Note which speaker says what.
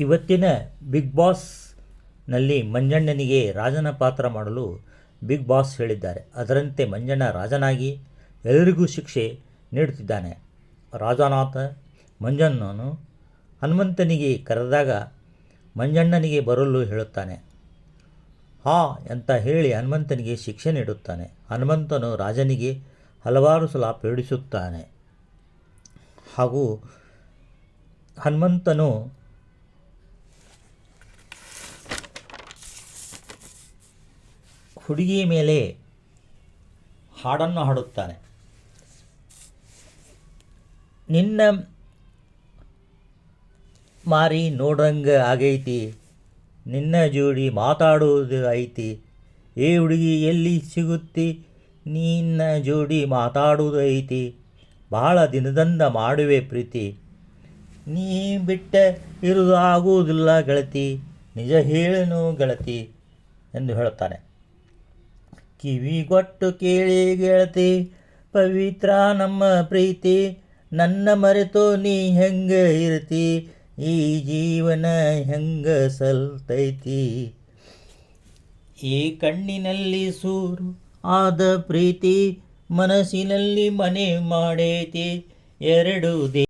Speaker 1: ಇವತ್ತಿನ ಬಿಗ್ ಬಾಸ್ನಲ್ಲಿ ಮಂಜಣ್ಣನಿಗೆ ರಾಜನ ಪಾತ್ರ ಮಾಡಲು ಬಿಗ್ ಬಾಸ್ ಹೇಳಿದ್ದಾರೆ. ಅದರಂತೆ ಮಂಜಣ್ಣ ರಾಜನಾಗಿ ಎಲ್ಲರಿಗೂ ಶಿಕ್ಷೆ ನೀಡುತ್ತಿದ್ದಾನೆ. ರಾಜನಾಥ ಮಂಜಣ್ಣನು ಹನುಮಂತನಿಗೆ ಕರೆದಾಗ ಮಂಜಣ್ಣನಿಗೆ ಬರಲು ಹೇಳುತ್ತಾನೆ. ಹಾ ಅಂತ ಹೇಳಿ ಹನುಮಂತನಿಗೆ ಶಿಕ್ಷೆ ನೀಡುತ್ತಾನೆ. ಹನುಮಂತನು ರಾಜನಿಗೆ ಹಲವಾರು ಸಲ ಪೀಡಿಸುತ್ತಾನೆ. ಹಾಗೂ ಹನುಮಂತನು ಹುಡುಗಿಯ ಮೇಲೆ ಹಾಡನ್ನು ಹಾಡುತ್ತಾನೆ. ನಿನ್ನ ಮಾರಿ ನೋಡಂಗ ಆಗೈತಿ, ನಿನ್ನ ಜೋಡಿ ಮಾತಾಡುವುದು ಐತಿ. ಏ ಹುಡುಗಿ, ಎಲ್ಲಿ ಸಿಗುತ್ತಿ? ನಿನ್ನ ಜೋಡಿ ಮಾತಾಡುವುದು ಐತಿ. ಬಹಳ ದಿನದಂದ ಮಾಡುವೆ ಪ್ರೀತಿ. ನೀ ಬಿಟ್ಟ ಇರುವುದು ಆಗುವುದಿಲ್ಲ ಗೆಳತಿ. ನಿಜ ಹೇಳನು ಗೆಳತಿ? ಎಂದು ಹೇಳುತ್ತಾನೆ. ಕಿವಿಗೊಟ್ಟು ಕೇಳಿ ಗೆಳತಿ, ಪವಿತ್ರ ನಮ್ಮ ಪ್ರೀತಿ, ನನ್ನ ಮರೆತು ನೀ ಹೆಂಗೆ ಇರ್ತಿ? ಈ ಜೀವನ ಹೆಂಗ ಸಲ್ತೈತಿ? ಈ ಕಣ್ಣಿನಲ್ಲಿ ಸೂರು ಆದ ಪ್ರೀತಿ, ಮನಸ್ಸಿನಲ್ಲಿ ಮನೆ ಮಾಡೈತಿ. ಎರಡು ದೇ